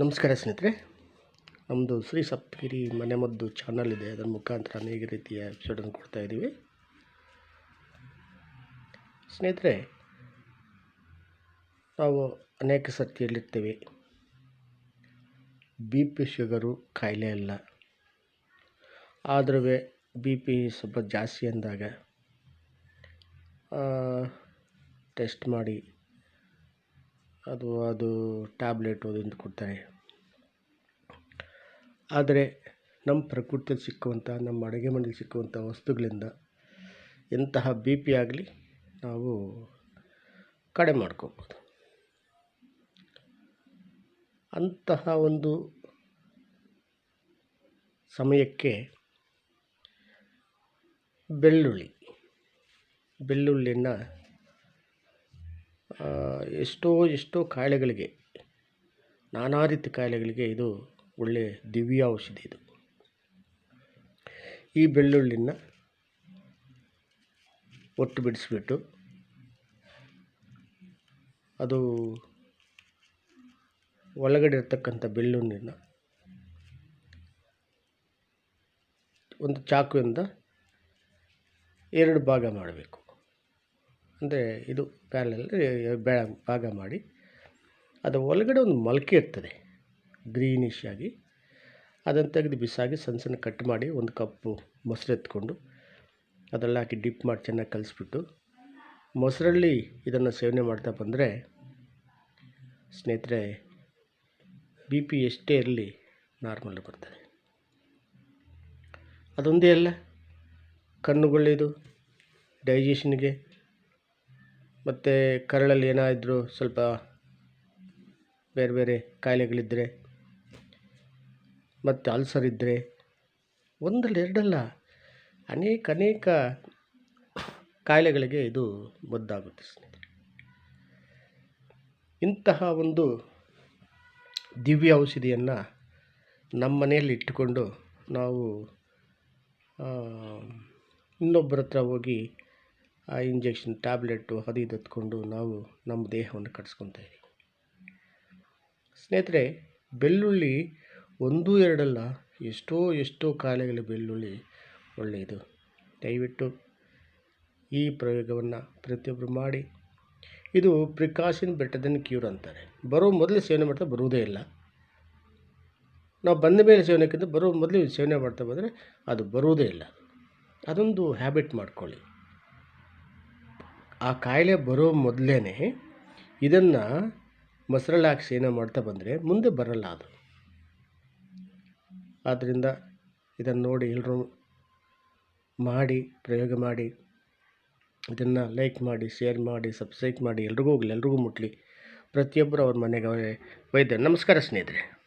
ನಮಸ್ಕಾರ ಸ್ನೇಹಿತರೆ ನಮ್ಮದು ಶ್ರೀ ಸಪ್ತಗಿರಿ ಮನೆಮದ್ದು ಚಾನಲ್ ಇದೆ. ಅದರ ಮುಖಾಂತರ ಅನೇಕ ರೀತಿಯ ಎಪಿಸೋಡನ್ನು ಕೊಡ್ತಾ ಇದ್ದೀವಿ. ಸ್ನೇಹಿತರೆ, ನಾವು ಅನೇಕ ಸತಿಯಲ್ಲಿರ್ತೇವೆ ಬಿ ಪಿ ಶುಗರು ಕಾಯಿಲೆ ಅಲ್ಲ. ಆದ್ರೂ ಬಿ ಪಿ ಸ್ವಲ್ಪ ಜಾಸ್ತಿ ಅಂದಾಗ ಟೆಸ್ಟ್ ಮಾಡಿ, ಅದು ಅದು ಟ್ಯಾಬ್ಲೆಟ್ ಅದು ಕೊಡ್ತಾರೆ. ಆದರೆ ನಮ್ಮ ಪ್ರಕೃತಿಯಲ್ಲಿ ಸಿಕ್ಕುವಂಥ, ನಮ್ಮ ಅಡುಗೆ ಮನೆಯಲ್ಲಿ ಸಿಕ್ಕುವಂಥ ವಸ್ತುಗಳಿಂದ ಎಂತಹ ಬಿ ಪಿ ಆಗಲಿ ನಾವು ಕಡೆ ಮಾಡ್ಕೋಬೋದು. ಅಂತಹ ಒಂದು ಸಮಯಕ್ಕೆ ಬೆಳ್ಳುಳ್ಳಿ, ಬೆಳ್ಳುಳ್ಳಿಯನ್ನು ಎಷ್ಟೋ ಎಷ್ಟೋ ಕಾಯಿಲೆಗಳಿಗೆ, ನಾನಾ ರೀತಿ ಕಾಯಿಲೆಗಳಿಗೆ ಇದು ಒಳ್ಳೆಯ ದಿವ್ಯ ಔಷಧಿ ಇದು. ಈ ಬೆಳ್ಳುಳ್ಳಿನ ಒಟ್ಟು ಬಿಡಿಸ್ಬಿಟ್ಟು ಅದು ಒಳಗಡೆ ಇರ್ತಕ್ಕಂಥ ಬೆಳ್ಳುಳ್ಳಿನ ಒಂದು ಚಾಕುವಿಂದ ಎರಡು ಭಾಗ ಮಾಡಬೇಕು. ಅಂದರೆ ಇದು ಪ್ಯಾರಲಲ್ ಭಾಗ ಮಾಡಿ, ಅದು ಒಳಗಡೆ ಒಂದು ಮೊಳಕೆ ಇರ್ತದೆ. ಗ್ರೀನಿಶ್ ಆಗಿ ಅದನ್ನು ತೆಗೆದು ಬಿಸಾಗಿ ಸಣ್ಣ ಸಣ್ಣ ಕಟ್ ಮಾಡಿ ಒಂದು ಕಪ್ಪು ಮೊಸರು ಎತ್ಕೊಂಡು ಅದೆಲ್ಲ ಹಾಕಿ ಡಿಪ್ ಮಾಡಿ ಚೆನ್ನಾಗಿ ಕಲಿಸ್ಬಿಟ್ಟು ಮೊಸರಲ್ಲಿ ಇದನ್ನು ಸೇವನೆ ಮಾಡ್ತಾ ಬಂದರೆ ಸ್ನೇಹಿತರೆ ಬಿ ಪಿ ಎಷ್ಟೇ ಇರಲಿ ನಾರ್ಮಲ್ ಬರ್ತದೆ. ಅದೊಂದೇ ಅಲ್ಲ ಕಣ್ಣುಗಳಿದು ಡೈಜೆಷನ್ಗೆ ಮತ್ತು ಕರಳಲ್ಲಿ ಏನಾದರೂ ಸ್ವಲ್ಪ ಬೇರೆ ಬೇರೆ ಕಾಯಿಲೆಗಳಿದ್ದರೆ ಮತ್ತು ಅಲ್ಸರ್ ಇದ್ದರೆ ಒಂದಲ್ಲ ಎರಡಲ್ಲ ಅನೇಕ ಅನೇಕ ಕಾಯಿಲೆಗಳಿಗೆ ಇದು ಮದ್ದಾಗುತ್ತೆ ಸ್ನೇಹಿತರೆ. ಇಂತಹ ಒಂದು ದಿವ್ಯ ಔಷಧಿಯನ್ನು ನಮ್ಮ ಮನೆಯಲ್ಲಿ ಇಟ್ಟುಕೊಂಡು ನಾವು ಇನ್ನೊಬ್ಬರ ಹತ್ರ ಹೋಗಿ ಆ ಇಂಜೆಕ್ಷನ್ ಟ್ಯಾಬ್ಲೆಟ್ಟು ಅದು ಇದು ನಾವು ನಮ್ಮ ದೇಹವನ್ನು ಕಟ್ಸ್ಕೊತಾ ಇದ್ದೀವಿ. ಸ್ನೇಹಿತರೆ, ಬೆಳ್ಳುಳ್ಳಿ ಒಂದು ಎರಡಲ್ಲ, ಎಷ್ಟೋ ಎಷ್ಟೋ ಕಾಯಿಲೆಗಳ ಬೆಳ್ಳುಳ್ಳಿ ಒಳ್ಳೆಯದು. ದಯವಿಟ್ಟು ಈ ಪ್ರಯೋಗವನ್ನು ಪ್ರತಿಯೊಬ್ಬರು ಮಾಡಿ. ಇದು ಪ್ರಿಕಾಷನ್ ಬೆಟರ್ ಕ್ಯೂರ್ ಅಂತಾರೆ. ಬರೋ ಮೊದಲು ಸೇವನೆ ಮಾಡ್ತಾ ಬರುವುದೇ ಇಲ್ಲ. ನಾವು ಬಂದ ಮೇಲೆ ಸೇವನೆಕ್ಕಿಂತ ಬರೋ ಮೊದಲು ಸೇವನೆ ಮಾಡ್ತಾ ಬಂದರೆ ಅದು ಬರುವುದೇ ಇಲ್ಲ. ಅದೊಂದು ಹ್ಯಾಬಿಟ್ ಮಾಡ್ಕೊಳ್ಳಿ. ಆ ಕಾಯಿಲೆ ಬರೋ ಮೊದಲೇ ಇದನ್ನು ಮೊಸರಲ್ಲಿ ಹಾಕಿ ಸೇವನೆ ಮಾಡ್ತಾ ಬಂದರೆ ಮುಂದೆ ಬರಲ್ಲ ಅದು. ಆದ್ದರಿಂದ ಇದನ್ನು ನೋಡಿ ಎಲ್ಲರೂ ಮಾಡಿ, ಪ್ರಯೋಗ ಮಾಡಿ. ಇದನ್ನು ಲೈಕ್ ಮಾಡಿ ಶೇರ್ ಮಾಡಿ ಸಬ್ಸ್ಕ್ರೈಬ್ ಮಾಡಿ. ಎಲ್ರಿಗೂ ಹೋಗಲಿ, ಎಲ್ರಿಗೂ ಮುಟ್ಟಲಿ ಪ್ರತಿಯೊಬ್ಬರು ಅವ್ರ ಮನೆಗೆ ವೈದ್ಯ. ನಮಸ್ಕಾರ ಸ್ನೇಹಿತರೆ.